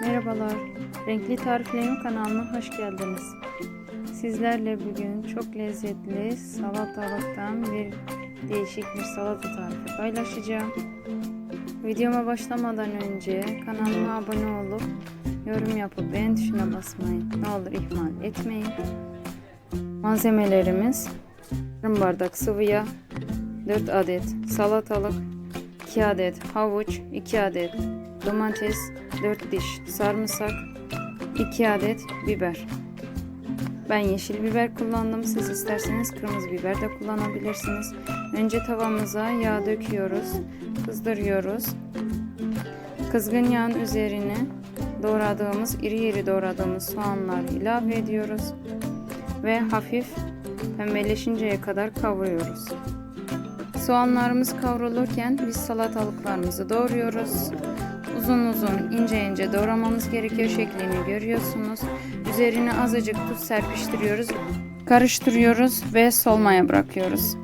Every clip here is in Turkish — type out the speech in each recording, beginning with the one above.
Merhabalar, Renkli Tariflerim kanalına hoş geldiniz. Sizlerle bugün çok lezzetli salatalıktan bir değişik bir salata tarifi paylaşacağım. Videoma başlamadan önce kanalıma abone olup yorum yapıp beğen tuşuna basmayı ne olur ihmal etmeyin. Malzemelerimiz yarım bardak sıvı yağ, 4 adet salatalık, 2 adet havuç, 2 adet domates, 4 diş sarımsak, 2 adet biber. Ben yeşil biber kullandım. Siz isterseniz kırmızı biber de kullanabilirsiniz. Önce tavamıza yağ döküyoruz. Kızdırıyoruz. Kızgın yağın üzerine doğradığımız, iri iri doğradığımız soğanları ilave ediyoruz. Ve hafif pembeleşinceye kadar kavuruyoruz. Soğanlarımız kavrulurken biz salatalıklarımızı doğruyoruz. Uzun uzun ince ince doğramamız gerekiyor şeklini görüyorsunuz. Üzerine azıcık tuz serpiştiriyoruz. Karıştırıyoruz ve solmaya bırakıyoruz.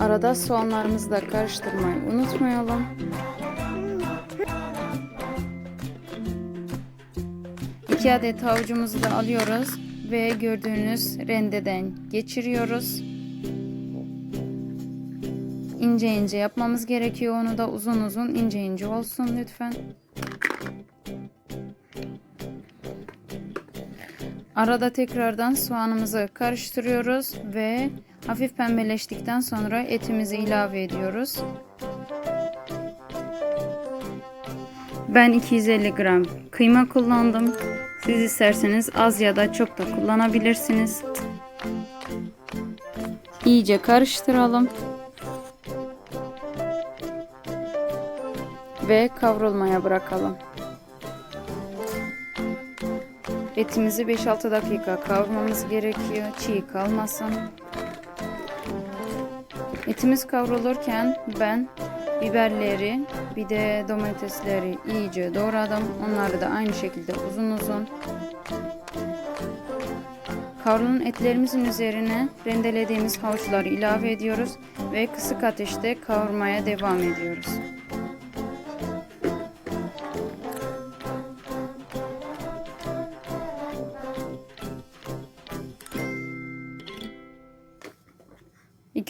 Arada soğanlarımızı da karıştırmayı unutmayalım. İki adet havucumuzu da alıyoruz ve gördüğünüz rendeden geçiriyoruz. İnce ince yapmamız gerekiyor. Onu da uzun uzun ince ince olsun lütfen. Arada tekrardan soğanımızı karıştırıyoruz ve hafif pembeleştikten sonra etimizi ilave ediyoruz. Ben 250 gram kıyma kullandım. Siz isterseniz az ya da çok da kullanabilirsiniz. İyice karıştıralım. Ve kavrulmaya bırakalım. Etimizi 5-6 dakika kavurmamız gerekiyor. Çiğ kalmasın. Etimiz kavrulurken ben biberleri bir de domatesleri iyice doğradım. Onları da aynı şekilde uzun uzun. Kavrulan etlerimizin üzerine rendelediğimiz havuçları ilave ediyoruz ve kısık ateşte kavurmaya devam ediyoruz.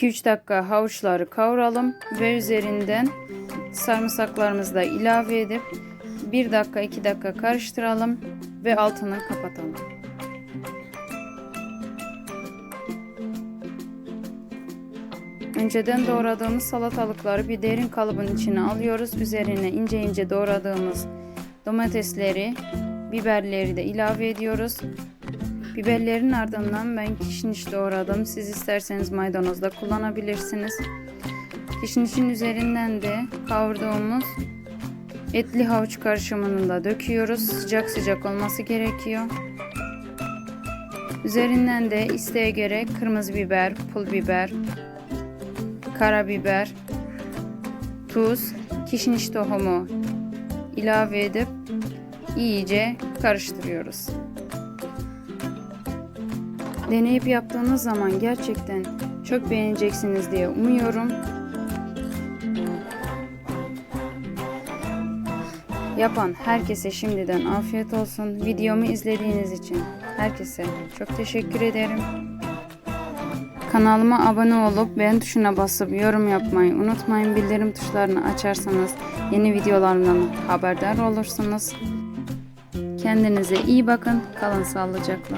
İki üç dakika havuçları kavuralım ve üzerinden sarımsaklarımızı da ilave edip 1 dakika 2 dakika karıştıralım ve altını kapatalım. Önceden doğradığımız salatalıkları bir derin kalıbın içine alıyoruz. Üzerine ince ince doğradığımız domatesleri, biberleri de ilave ediyoruz. Biberlerin ardından ben kişniş doğradım. Siz isterseniz maydanoz da kullanabilirsiniz. Kişnişin üzerinden de kavurduğumuz etli havuç karışımını da döküyoruz. Sıcak sıcak olması gerekiyor. Üzerinden de isteğe göre kırmızı biber, pul biber, karabiber, tuz, kişniş tohumu ilave edip iyice karıştırıyoruz. Deneyip yaptığınız zaman gerçekten çok beğeneceksiniz diye umuyorum. Yapan herkese şimdiden afiyet olsun. Videomu izlediğiniz için herkese çok teşekkür ederim. Kanalıma abone olup beğen tuşuna basıp yorum yapmayı unutmayın. Bildirim tuşlarını açarsanız yeni videolarımdan haberdar olursunuz. Kendinize iyi bakın. Kalın sağlıcakla.